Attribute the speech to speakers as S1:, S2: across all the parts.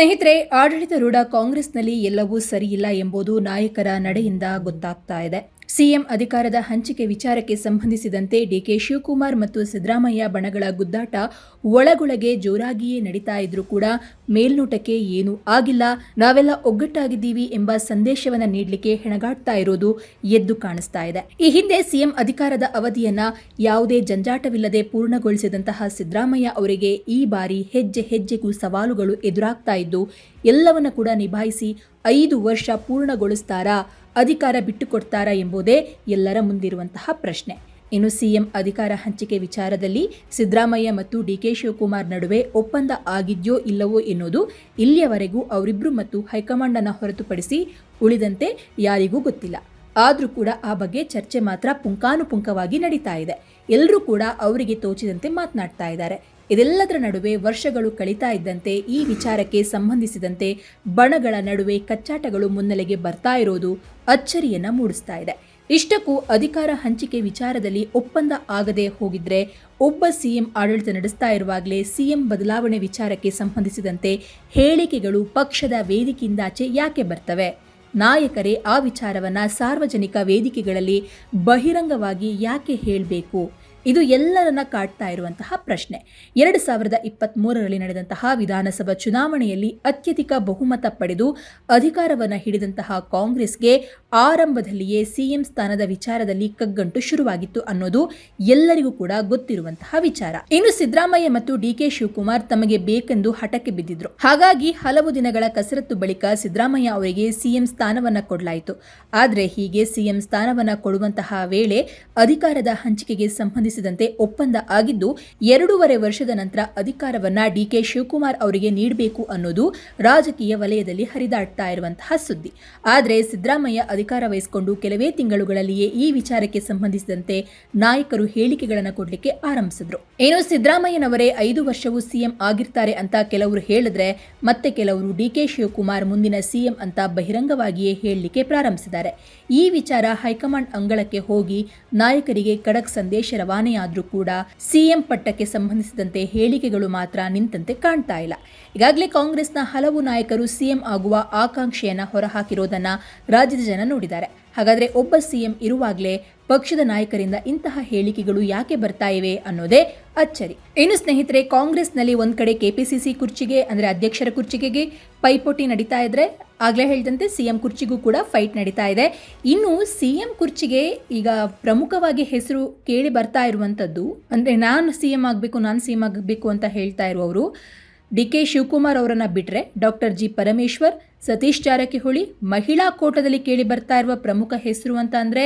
S1: ಸ್ನೇಹಿತರೆ ಆಡಳಿತಾರೂಢ ಕಾಂಗ್ರೆಸ್ನಲ್ಲಿ ಎಲ್ಲವೂ ಸರಿಯಿಲ್ಲ ಎಂಬುದು ನಾಯಕರ ನಡೆಯಿಂದ ಗೊತ್ತಾಗ್ತಾ ಇದೆ. ಸಿಎಂ ಅಧಿಕಾರದ ಹಂಚಿಕೆ ವಿಚಾರಕ್ಕೆ ಸಂಬಂಧಿಸಿದಂತೆ ಡಿಕೆ ಶಿವಕುಮಾರ್ ಮತ್ತು ಸಿದ್ದರಾಮಯ್ಯ ಬಣಗಳ ಗುದ್ದಾಟ ಒಳಗೊಳಗೆ ಜೋರಾಗಿಯೇ ನಡೀತಾ ಇದ್ರೂ ಕೂಡ ಮೇಲ್ನೋಟಕ್ಕೆ ಏನೂ ಆಗಿಲ್ಲ. ನಾವೆಲ್ಲ ಒಗ್ಗಟ್ಟಾಗಿದ್ದೀವಿ ಎಂಬ ಸಂದೇಶವನ್ನು ನೀಡಲಿಕ್ಕೆ ಹೆಣಗಾಡ್ತಾ ಇರೋದು ಎದ್ದು ಕಾಣಿಸ್ತಾ ಇದೆ. ಈ ಹಿಂದೆ ಸಿಎಂ ಅಧಿಕಾರದ ಅವಧಿಯನ್ನ ಯಾವುದೇ ಜಂಜಾಟವಿಲ್ಲದೆ ಪೂರ್ಣಗೊಳಿಸಿದಂತಹ ಸಿದ್ದರಾಮಯ್ಯ ಅವರಿಗೆ ಈ ಬಾರಿ ಹೆಜ್ಜೆ ಹೆಜ್ಜೆಗೂ ಸವಾಲುಗಳು ಎದುರಾಗ್ತಾ ಇದ್ದು, ಎಲ್ಲವನ್ನ ಕೂಡ ನಿಭಾಯಿಸಿ ಐದು ವರ್ಷ ಪೂರ್ಣಗೊಳಿಸ್ತಾರಾ ಅಧಿಕಾರ ಬಿಟ್ಟುಕೊಡ್ತಾರಾ ಎಂಬುದೇ ಎಲ್ಲರ ಮುಂದಿರುವಂತಹ ಪ್ರಶ್ನೆ. ಇನ್ನು ಸಿಎಂ ಅಧಿಕಾರ ಹಂಚಿಕೆ ವಿಚಾರದಲ್ಲಿ ಸಿದ್ದರಾಮಯ್ಯ ಮತ್ತು ಡಿಕೆ ಶಿವಕುಮಾರ್ ನಡುವೆ ಒಪ್ಪಂದ ಆಗಿದ್ಯೋ ಇಲ್ಲವೋ ಎನ್ನುವುದು ಇಲ್ಲಿಯವರೆಗೂ ಅವರಿಬ್ಬರು ಮತ್ತು ಹೈಕಮಾಂಡ್ ಅನ್ನು ಹೊರತುಪಡಿಸಿ ಉಳಿದಂತೆ ಯಾರಿಗೂ ಗೊತ್ತಿಲ್ಲ. ಆದರೂ ಕೂಡ ಆ ಬಗ್ಗೆ ಚರ್ಚೆ ಮಾತ್ರ ಪುಂಕಾನುಪುಂಕವಾಗಿ ನಡೀತಾ ಇದೆ. ಎಲ್ಲರೂ ಕೂಡ ಅವರಿಗೆ ತೋಚಿದಂತೆ ಮಾತನಾಡ್ತಾ ಇದ್ದಾರೆ. ಇದೆಲ್ಲದರ ನಡುವೆ ವರ್ಷಗಳು ಕಳೀತಾ ಇದ್ದಂತೆ, ಈ ವಿಚಾರಕ್ಕೆ ಸಂಬಂಧಿಸಿದಂತೆ ಬಣಗಳ ನಡುವೆ ಕಚ್ಚಾಟಗಳು ಮುನ್ನೆಲೆಗೆ ಬರ್ತಾ ಇರೋದು ಅಚ್ಚರಿಯನ್ನ ಮೂಡಿಸ್ತಾ ಇದೆ. ಇಷ್ಟಕ್ಕೂ ಅಧಿಕಾರ ಹಂಚಿಕೆ ವಿಚಾರದಲ್ಲಿ ಒಪ್ಪಂದ ಆಗದೆ ಹೋಗಿದ್ರೆ ಒಬ್ಬ ಸಿಎಂ ಆಡಳಿತ ನಡೆಸ್ತಾ ಇರುವಾಗಲೇ ಸಿಎಂ ಬದಲಾವಣೆ ವಿಚಾರಕ್ಕೆ ಸಂಬಂಧಿಸಿದಂತೆ ಹೇಳಿಕೆಗಳು ಪಕ್ಷದ ವೇದಿಕೆಯಿಂದಾಚೆ ಯಾಕೆ ಬರ್ತವೆ? ನಾಯಕರೇ, ಆ ವಿಚಾರವನ್ನ ಸಾರ್ವಜನಿಕ ವೇದಿಕೆಗಳಲ್ಲಿ ಬಹಿರಂಗವಾಗಿ ಯಾಕೆ ಹೇಳಬೇಕು? ಇದು ಎಲ್ಲರನ್ನ ಕಾಡ್ತಾ ಇರುವಂತಹ ಪ್ರಶ್ನೆ. ಎರಡು ಸಾವಿರದ ಇಪ್ಪತ್ತ್ ಮೂರರಲ್ಲಿ ನಡೆದಂತಹ ವಿಧಾನಸಭಾ ಚುನಾವಣೆಯಲ್ಲಿ ಅತ್ಯಧಿಕ ಬಹುಮತ ಪಡೆದು ಅಧಿಕಾರವನ್ನು ಹಿಡಿದಂತಹ ಕಾಂಗ್ರೆಸ್ಗೆ ಆರಂಭದಲ್ಲಿಯೇ ಸಿಎಂ ಸ್ಥಾನದ ವಿಚಾರದಲ್ಲಿ ಕಗ್ಗಂಟು ಶುರುವಾಗಿತ್ತು ಅನ್ನೋದು ಎಲ್ಲರಿಗೂ ಕೂಡ ಗೊತ್ತಿರುವಂತಹ ವಿಚಾರ. ಇನ್ನು ಸಿದ್ದರಾಮಯ್ಯ ಮತ್ತು ಡಿಕೆ ಶಿವಕುಮಾರ್ ತಮಗೆ ಬೇಕೆಂದು ಹಠಕ್ಕೆ ಬಿದ್ದಿದ್ರು. ಹಾಗಾಗಿ ಹಲವು ದಿನಗಳ ಕಸರತ್ತು ಬಳಿಕ ಸಿದ್ದರಾಮಯ್ಯ ಅವರಿಗೆ ಸಿಎಂ ಸ್ಥಾನವನ್ನ ಕೊಡಲಾಯಿತು. ಆದರೆ ಹೀಗೆ ಸಿಎಂ ಸ್ಥಾನವನ್ನ ಕೊಡುವಂತಹ ವೇಳೆ ಅಧಿಕಾರದ ಹಂಚಿಕೆಗೆ ಸಂಬಂಧಿಸಿ ಸಂಬಂಧಿಸಿದಂತೆ ಒಪ್ಪಂದ ಆಗಿದ್ದು, ಎರಡೂವರೆ ವರ್ಷದ ನಂತರ ಅಧಿಕಾರವನ್ನ ಡಿಕೆ ಶಿವಕುಮಾರ್ ಅವರಿಗೆ ನೀಡಬೇಕು ಅನ್ನೋದು ರಾಜಕೀಯ ವಲಯದಲ್ಲಿ ಹರಿದಾಡ್ತಾ ಇರುವಂತಹ ಸುದ್ದಿ. ಆದರೆ ಸಿದ್ದರಾಮಯ್ಯ ಅಧಿಕಾರ ವಹಿಸಿಕೊಂಡು ಕೆಲವೇ ತಿಂಗಳುಗಳಲ್ಲಿಯೇ ಈ ವಿಚಾರಕ್ಕೆ ಸಂಬಂಧಿಸಿದಂತೆ ನಾಯಕರು ಹೇಳಿಕೆಗಳನ್ನು ಕೊಡಲಿಕ್ಕೆ ಆರಂಭಿಸಿದ್ರು. ಏನು, ಸಿದ್ದರಾಮಯ್ಯನವರೇ ಐದು ವರ್ಷವೂ ಸಿಎಂ ಆಗಿರ್ತಾರೆ ಅಂತ ಕೆಲವರು ಹೇಳಿದ್ರೆ ಮತ್ತೆ ಕೆಲವರು ಡಿಕೆ ಶಿವಕುಮಾರ್ ಮುಂದಿನ ಸಿಎಂ ಅಂತ ಬಹಿರಂಗವಾಗಿಯೇ ಹೇಳಲಿಕ್ಕೆ ಪ್ರಾರಂಭಿಸಿದ್ದಾರೆ. ಈ ವಿಚಾರ ಹೈಕಮಾಂಡ್ ಅಂಗಳಕ್ಕೆ ಹೋಗಿ ನಾಯಕರಿಗೆ ಖಡಕ್ ಸಂದೇಶ ರವಾನೆ ರವಾನೆಯಾದರೂ ಕೂಡ ಸಿಎಂ ಪಟ್ಟಕ್ಕೆ ಸಂಬಂಧಿಸಿದಂತೆ ಹೇಳಿಕೆಗಳು ಮಾತ್ರ ನಿಂತಂತೆ ಕಾಣ್ತಾ ಇಲ್ಲ. ಈಗಾಗಲೇ ಕಾಂಗ್ರೆಸ್ನ ಹಲವು ನಾಯಕರು ಸಿಎಂ ಆಗುವ ಆಕಾಂಕ್ಷೆಯನ್ನ ಹೊರಹಾಕಿರೋದನ್ನ ರಾಜ್ಯದ ಜನ ನೋಡಿದ್ದಾರೆ. ಹಾಗಾದ್ರೆ ಒಬ್ಬ ಸಿಎಂ ಇರುವಾಗಲೇ ಪಕ್ಷದ ನಾಯಕರಿಂದ ಇಂತಹ ಹೇಳಿಕೆಗಳು ಯಾಕೆ ಬರ್ತಾ ಇವೆ ಅನ್ನೋದೇ ಅಚ್ಚರಿ. ಇನ್ನು ಸ್ನೇಹಿತರೆ, ಕಾಂಗ್ರೆಸ್ನಲ್ಲಿ ಒಂದು ಕಡೆ ಕೆಪಿಸಿಸಿ ಕುರ್ಚಿಗೆ, ಅಂದರೆ ಅಧ್ಯಕ್ಷರ ಕುರ್ಚಿಗೆಗೆ ಪೈಪೋಟಿ ನಡೀತಾ ಇದ್ರೆ, ಆಗ್ಲೇ ಹೇಳಿದಂತೆ ಸಿಎಂ ಕುರ್ಚಿಗೂ ಕೂಡ ಫೈಟ್ ನಡೀತಾ ಇದೆ. ಇನ್ನು ಸಿಎಂ ಕುರ್ಚಿಗೆ ಈಗ ಪ್ರಮುಖವಾಗಿ ಹೆಸರು ಕೇಳಿ ಬರ್ತಾ ಇರುವಂತದ್ದು, ಅಂದ್ರೆ ನಾನು ಸಿಎಂ ಆಗಬೇಕು, ನಾನು ಸಿಎಂ ಆಗಬೇಕು ಅಂತ ಹೇಳ್ತಾ ಇರುವವರು ಡಿ ಕೆ ಶಿವಕುಮಾರ್ ಅವರನ್ನು ಬಿಟ್ಟರೆ ಡಾಕ್ಟರ್ ಜಿ ಪರಮೇಶ್ವರ್, ಸತೀಶ್ ಜಾರಕಿಹೊಳಿ ಮಹಿಳಾ ಕೋಟದಲ್ಲಿ ಕೇಳಿ ಬರ್ತಾ ಇರುವ ಪ್ರಮುಖ ಹೆಸರು ಅಂತ ಅಂದ್ರೆ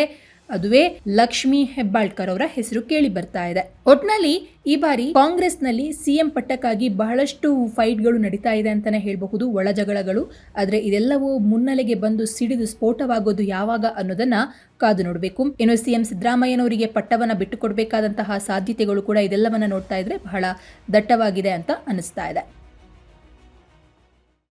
S1: ಅದುವೇ ಲಕ್ಷ್ಮಿ ಹೆಬ್ಬಾಳ್ಕರ್ ಅವರ ಹೆಸರು ಕೇಳಿ ಬರ್ತಾ ಇದೆ. ಒಟ್ನಲ್ಲಿ ಈ ಬಾರಿ ಕಾಂಗ್ರೆಸ್ನಲ್ಲಿ ಸಿಎಂ ಪಟ್ಟಕ್ಕಾಗಿ ಬಹಳಷ್ಟು ಫೈಟ್ಗಳು ನಡೀತಾ ಇದೆ ಅಂತಾನೆ ಹೇಳಬಹುದು ಒಳ ಜಗಳಗಳು. ಆದ್ರೆ ಇದೆಲ್ಲವೂ ಮುನ್ನೆಲೆಗೆ ಬಂದು ಸಿಡಿದು ಸ್ಫೋಟವಾಗೋದು ಯಾವಾಗ ಅನ್ನೋದನ್ನ ಕಾದು ನೋಡಬೇಕು. ಇನ್ನು ಸಿಎಂ ಸಿದ್ದರಾಮಯ್ಯನವರಿಗೆ ಪಟ್ಟವನ್ನ ಬಿಟ್ಟುಕೊಡಬೇಕಾದಂತಹ ಸಾಧ್ಯತೆಗಳು ಕೂಡ ಇದೆಲ್ಲವನ್ನ ನೋಡ್ತಾ ಇದ್ರೆ ಬಹಳ ದಟ್ಟವಾಗಿದೆ ಅಂತ ಅನಿಸ್ತಾ ಇದೆ.